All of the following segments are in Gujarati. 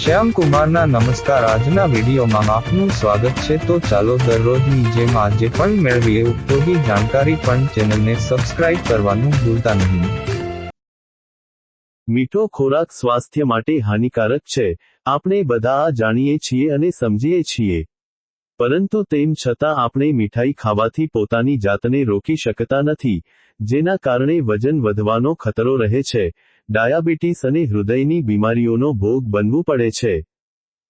શ્યામ કુમારના નમસ્કાર. આજના વિડીયોમાં આપનું સ્વાગત છે. તો ચાલો દરરોજની જેમ આજે પણ મેળવીએ. ઉપયોગી જાણકારી પણ ચેનલને સબસ્ક્રાઇબ કરવાનું ભૂલતા નહીં. મીઠો ખોરાક સ્વાસ્થ્ય માટે હાનિકારક છે. આપણે બધા જાણીએ છીએ અને સમજીએ છીએ. પરંતુ તેમ છતાં આપણે મીઠાઈ ખાવાથી પોતાની જાતને રોકી શકતા નથી, જેના કારણે વજન વધવાનો ખતરો રહે છે. ડાયાબિટીસ અને હૃદયની બીમારીઓનો ભોગ બનવું પડે છે.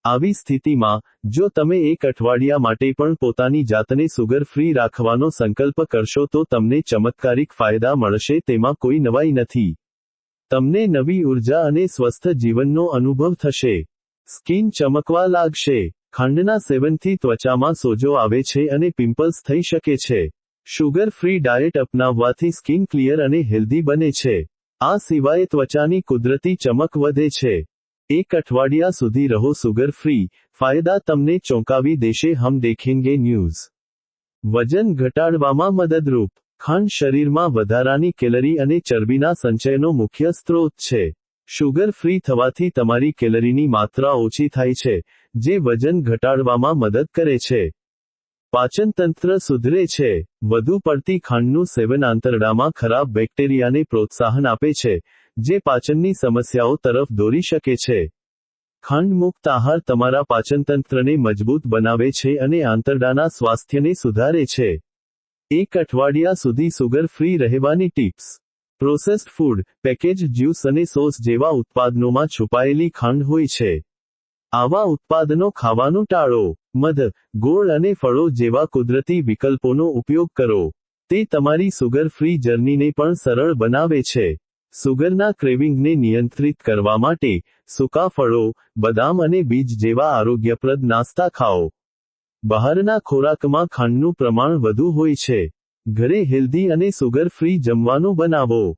આવી સ્થિતિમાં, જો તમે એક અઠવાડિયા માટે પણ પોતાની જાતને સુગર ફ્રી રાખવાનો સંકલ્પ કરશો તો તમને ચમત્કારિક ફાયદા મળશે તેમાં કોઈ નવાઈ નથી. તમને નવી ઊર્જા અને સ્વસ્થ જીવનનો અનુભવ થશે. સ્કિન ચમકવા લાગશે. ખાંડના સેવનથી ત્વચામાં સોજો આવે છે અને પિમ્પલ્સ થઈ શકે છે. શુગર ફ્રી ડાયટ અપનાવવાથી સ્કિન ક્લિયર અને હેલ્ધી બને છે. આ સિવાય ત્વચાની કુદરતી ચમક વધે છે. એક અઠવાડિયા સુધી રહો સુગર ફ્રી. ફાયદા તમને ચોંકાવી દેશે હમ દેખેંગે ન્યૂઝ. વજન ઘટાડવામાં મદદરૂપ. ખાંડ શરીરમાં વધારાની કેલરી અને ચરબીના સંચયનો મુખ્ય સ્ત્રોત છે. શુગર ફ્રી થવાથી તમારી કેલરીની માત્રા ઓછી થાય છે, જે વજન ઘટાડવામાં મદદ કરે છે. પાચનતંત્ર સુધરે છે. વધુ પડતી ખાંડનું સેવન આંતરડામાં ખરાબ બેક્ટેરિયાને પ્રોત્સાહન આપે છે, જે પાચનની સમસ્યાઓ તરફ દોરી શકે છે. ખાંડ મુક્ત આહાર તમારા પાચનતંત્રને મજબૂત બનાવે છે અને આંતરડાના સ્વાસ્થ્યને સુધારે છે. એક અઠવાડિયા સુધી સુગર ફ્રી રહેવાની tips. Processed food, package juice અને સોસ જેવા ઉત્પાદનોમાં છુપાયેલી ખાંડ હોય છે. આવા ઉત્પાદનો ખાવાનું ટાળો. મધ, ગોળ અને ફળો જેવા કુદરતી વિકલ્પોનો ઉપયોગ કરો. તે તમારી સુગર ફ્રી જર્નીને પણ સરળ બનાવે છે. સુગરના ક્રેવિંગને નિયંત્રિત કરવા માટે સૂકા ફળો, બદામ અને બીજ જેવા આરોગ્યપ્રદ નાસ્તા ખાઓ. બહારના ખોરાકમાં ખાંડનું પ્રમાણ વધુ હોય છે. ઘરે હેલ્ધી અને સુગર ફ્રી જમવાનું બનાવો.